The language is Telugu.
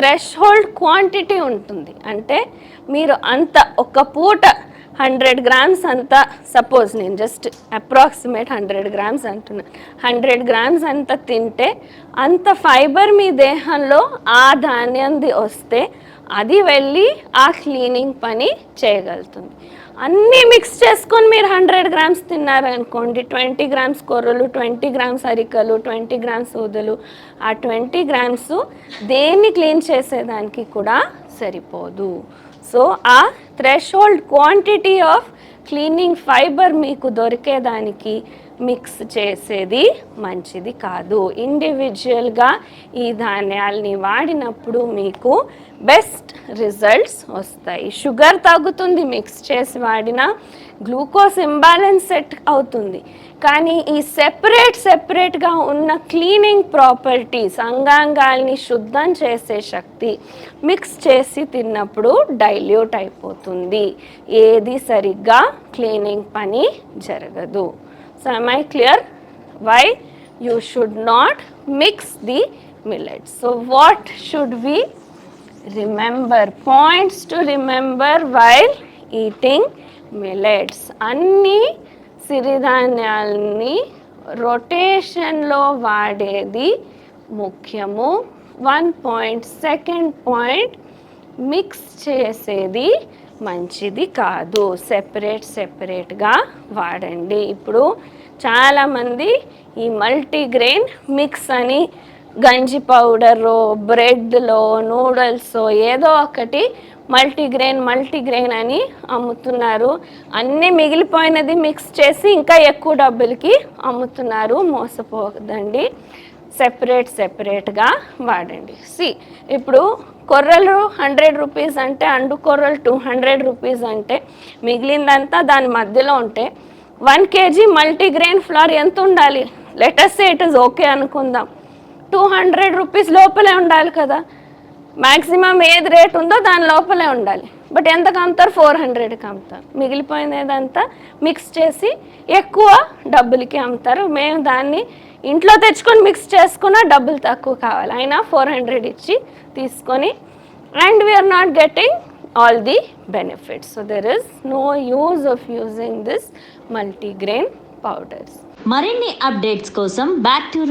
థ్రెష్ హోల్డ్ క్వాంటిటీ ఉంటుంది. అంటే మీరు అంత ఒక పూట హండ్రెడ్ గ్రామ్స్ అంత సపోజ్ నేను జస్ట్ అప్రాక్సిమేట్ హండ్రెడ్ గ్రామ్స్ అంటున్నాను హండ్రెడ్ గ్రామ్స్ అంత తింటే అంత ఫైబర్ మీ దేహంలో ఆ ధాన్యంది వస్తే అది వెళ్ళి ఆ క్లీనింగ్ పని చేయగలుగుతుంది. అన్నీ మిక్స్ చేసుకొని మీరు హండ్రెడ్ గ్రామ్స్ తిన్నారనుకోండి ట్వంటీ గ్రామ్స్ కొర్రలు ట్వంటీ గ్రామ్స్ అరికలు ట్వంటీ గ్రామ్స్ ఊదలు ఆ ట్వంటీ గ్రామ్స్ దేన్ని క్లీన్ చేసేదానికి కూడా సరిపోదు. సో ఆ threshold quantity of cleaning fibre మీకు దొరికేదానికి మిక్స్ చేసేది మంచిది కాదు. ఇండివిజువల్గా ఈ ధాన్యాల్ని వాడినప్పుడు మీకు బెస్ట్ రిజల్ట్స్ వస్తాయి. షుగర్ తగ్గుతుంది మిక్స్ చేసి వాడిన గ్లూకోజ్ ఇంబ్యాలెన్స్ సెట్ అవుతుంది. కానీ ఈ సెపరేట్ సెపరేట్గా ఉన్న క్లీనింగ్ ప్రాపర్టీస్ అంగాంగాల్ని శుద్ధం చేసే శక్తి మిక్స్ చేసి తిన్నప్పుడు డైల్యూట్ అయిపోతుంది. ఏది సరిగ్గా క్లీనింగ్ పని జరగదు. So am I clear? Why you should not mix the millets. So what should we remember? Points to remember while eating millets. అన్ని సిరిధాన్యాలని రొటేషన్లో వాడేది ముఖ్యము one point second point mix చేసేది మంచిది కాదు. సెపరేట్ సెపరేట్గా వాడండి. ఇప్పుడు చాలామంది ఈ మల్టీగ్రెయిన్ మిక్స్ అని గంజి పౌడరు బ్రెడ్లో నూడిల్స్ ఏదో ఒకటి మల్టీగ్రెయిన్ మల్టీగ్రెయిన్ అని అమ్ముతున్నారు. అన్నీ మిగిలిపోయినది మిక్స్ చేసి ఇంకా ఎక్కువ డబ్బులకి అమ్ముతున్నారు. మోసపోదండి సెపరేట్ సెపరేట్గా వాడండి. సి ఇప్పుడు కొర్రలు హండ్రెడ్ రూపీస్ అంటే అండు కొర్రలు టూ హండ్రెడ్ రూపీస్ అంటే మిగిలిందంతా దాని మధ్యలో ఉంటే వన్ కేజీ మల్టీగ్రెయిన్ ఫ్లవర్ ఎంత ఉండాలి? లెటెస్ట్ ఇట్ ఇస్ ఓకే అనుకుందాం. టూ హండ్రెడ్ రూపీస్ లోపలే ఉండాలి కదా. మ్యాక్సిమం ఏది రేట్ ఉందో దాని లోపలే ఉండాలి. బట్ ఎంతకు అమ్ముతారు ఫోర్ హండ్రెడ్కి అమ్ముతారు మిగిలిపోయినదంతా మిక్స్ చేసి ఎక్కువ డబ్బులకి అమ్ముతారు. మేము దాన్ని ఇంట్లో తెచ్చుకొని మిక్స్ చేసుకున్న డబ్బులు తక్కువ కావాలి. అయినా ఫోర్ హండ్రెడ్ ఇచ్చి తీసుకొని and we're not getting all the benefits so there is no use of using this multigrain powders మరిన్ని అప్డేట్స్ కోసం బ్యాక్ టు